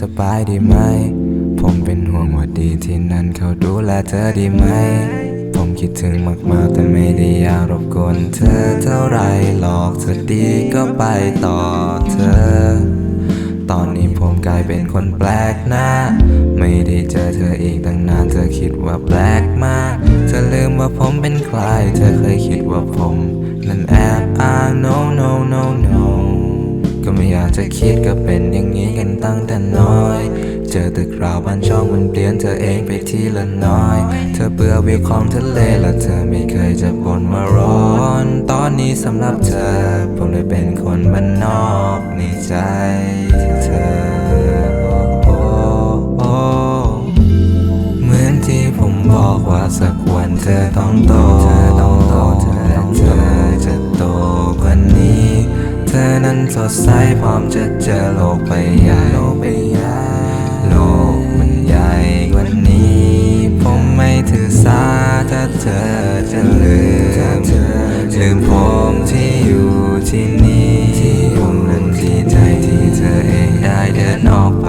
สบายดีไหม ผมเป็นห่วงว่าดีที่นั่นเขาดูแลเธอดีไหม ผมคิดถึงมากๆแต่ไม่ได้อยากรบกวนเธอเท่าไรหรอกเธอดีก็ไปต่อเธอ ตอนนี้ผมกลายเป็นคนแปลกหน้า ไม่ได้เจอเธออีกตั้งนานเธอคิดว่าแปลกมาก จะคิดก็เป็นอย่างนี้กันตั้งแต่น้อย เจอตึกราวบ้านช่องมันเปลี่ยนเธอเองไปทีละน้อย เธอเบื่อวิวของทะเลและเธอไม่เคยจะบ่นว่าร้อน ตอนนี้สำหรับเธอ ผมเลยเป็นคนบ้านนอกในใจเธอเหมือนที่ผมบอกว่าสักวันเธอต้องโตเธอต้องโตเธอเธอจะโตันสดใสพร้อมจะเจอโลกใบใหญ่โลกใบใหญ่โลกมันใหญ่กว่านี้ ผมไม่ถือสาถ้าเธอจะลืมลืมผมที่อยู่ที่นี่ผมนั้นดีใจที่เธอเองได้เดินออกไป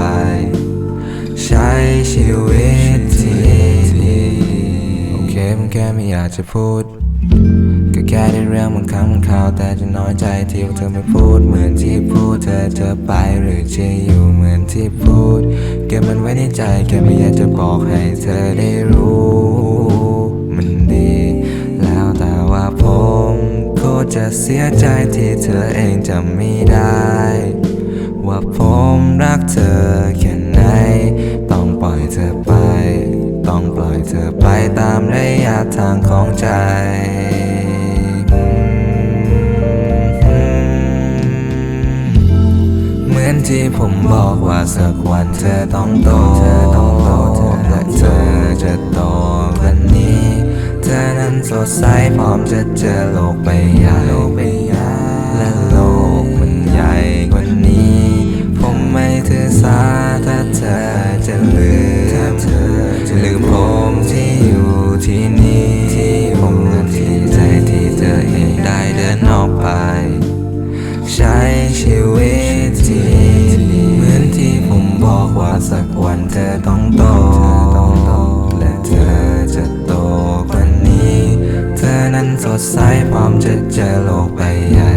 ใช้ชีวิตที่ดีโอเคผมแค่ไม่อยากจะพูด แค่ได้เรื่องบางครั้งบางคราวแต่จะน้อยใจที่ว่าเธอไม่พูดเหมือนที่พูดเธอจะไปหรือจะอยู่เหมือนที่พูด เก็บมันไว้ในใจแค่ไม่อยากจะบอกให้เธอได้รู้ มันดี แล้วแต่ว่าผมก็จะเสียใจที่เธอเองจำไม่ได้ ว่าผมรักเธอแค่ไหน ต้องปล่อยเธอไป ต้องปล่อยเธอไปตามระยะทางของใจ ที่ผมบอกว่าสักวันเธอต้องโตเธอต้องโตเธอและเธอจะโตกว่านี้ เธอนั้นสดใสพร้อมจะเจอโลกใบใหญ่และโลกมันใหญ่กว่านี้ ผมไม่ถือสาถ้าเธอจะลืมลืมผมที่อยู่ที่นี่ สดใสพร้อมจะเจอโลกใบใหญ่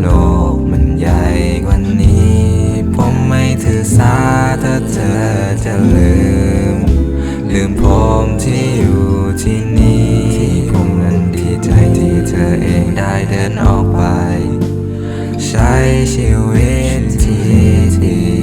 โลกมันใหญ่กว่านี้ ผมไม่ถือสาถ้าเธอจะลืม ลืมผมที่อยู่ที่นี่ผมนั้นดีใจที่เธอเองได้เดินออกไป ใช้ชีวิตที่ดี